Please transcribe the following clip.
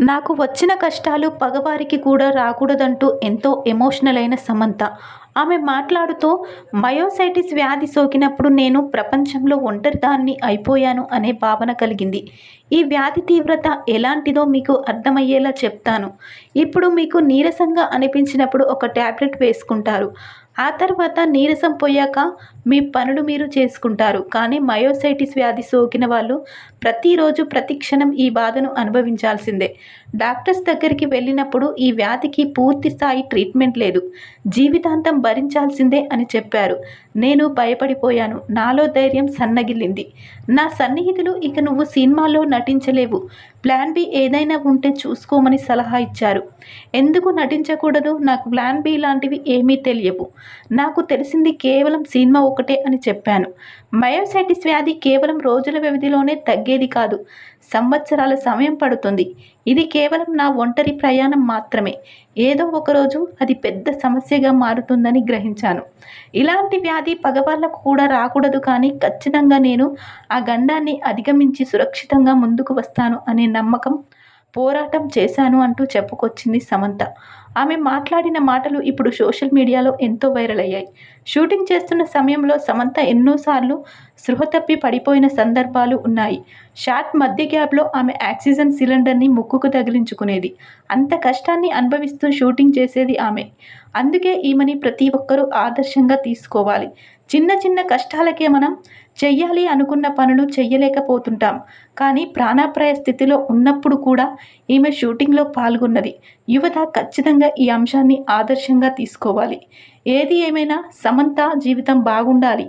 నాకు వచ్చిన కష్టాలు పగవారికి కూడా రాకూడదంటూ ఎంతో ఎమోషనల్ అయిన సమంత. ఆమె మాట్లాడుతూ మయోసైటిస్ వ్యాధి సోకినప్పుడు నేను ప్రపంచంలో ఒంటరిదాన్ని అయిపోయాను అనే భావన కలిగింది. ఈ వ్యాధి తీవ్రత ఎలాంటిదో మీకు అర్థమయ్యేలా చెప్తాను. ఇప్పుడు మీకు నీరసంగా అనిపించినప్పుడు ఒక ట్యాబ్లెట్ వేసుకుంటారు. ఆ తర్వాత నీరసం పోయాక మీ పనులు మీరు చేసుకుంటారు. కానీ మయోసైటిస్ వ్యాధి సోకిన వాళ్ళు ప్రతిరోజు ప్రతి క్షణం ఈ బాధను అనుభవించాల్సిందే. డాక్టర్స్ దగ్గరికి వెళ్ళినప్పుడు ఈ వ్యాధికి పూర్తి స్థాయి ట్రీట్మెంట్ లేదు. జీవితాంతం భరించాల్సిందే అని చెప్పారు. నేను భయపడిపోయాను. నాలో ధైర్యం సన్నగిల్లింది. నా సన్నిహితులు ఇక నువ్వు సినిమాలో నటించలేవు. ప్లాన్ బి ఏదైనా ఉంటే చూసుకోమని సలహా ఇచ్చారు. ఎందుకు నటించకూడదు? నాకు ప్లాన్ బి లాంటివి ఏమీ తెలియవు. నాకు తెలిసింది కేవలం సినిమా ఒకటే అని చెప్పాను. మయోసైటిస్ వ్యాధి కేవలం రోజుల వ్యవధిలోనే తగ్గేది కాదు. సంవత్సరాల సమయం పడుతుంది. ఇది కేవలం నా ఒంటరి ప్రయాణం మాత్రమే. ఏదో ఒకరోజు అది పెద్ద సమస్యగా మారుతుందని గ్రహించాను. ఇలాంటి వ్యాధి పగవాళ్ళకు కూడా రాకూడదు కానీ ఖచ్చితంగా నేను ఆ గండాన్ని అధిగమించి సురక్షితంగా ముందుకు వస్తాను అనే నమ్మకం పోరాటం చేశాను అంటూ చెప్పుకొచ్చింది సమంత. ఆమె మాట్లాడిన మాటలు ఇప్పుడు సోషల్ మీడియాలో ఎంతో వైరల్ అయ్యాయి. షూటింగ్ చేస్తున్న సమయంలో సమంత ఎన్నోసార్లు స్పృహ తప్పి పడిపోయిన సందర్భాలు ఉన్నాయి. షార్ట్ మధ్య గ్యాప్లో ఆమె ఆక్సిజన్ సిలిండర్ని ముక్కుకు తగిలించుకునేది. అంత కష్టాన్ని అనుభవిస్తూ షూటింగ్ చేసేది ఆమె. అందుకే ఈమెని ప్రతి ఒక్కరూ ఆదర్శంగా తీసుకోవాలి. చిన్న చిన్న కష్టాలకే మనం చెయ్యాలి అనుకున్న పనులు చెయ్యలేకపోతుంటాం. కానీ ప్రాణాప్రాయ స్థితిలో ఉన్నప్పుడు కూడా ఈమె షూటింగ్లో పాల్గొన్నది. యువత ఖచ్చితంగా ఈ అంశాన్ని ఆదర్శంగా తీసుకోవాలి. ఏది ఏమైనా సమంత జీవితం బాగుండాలి.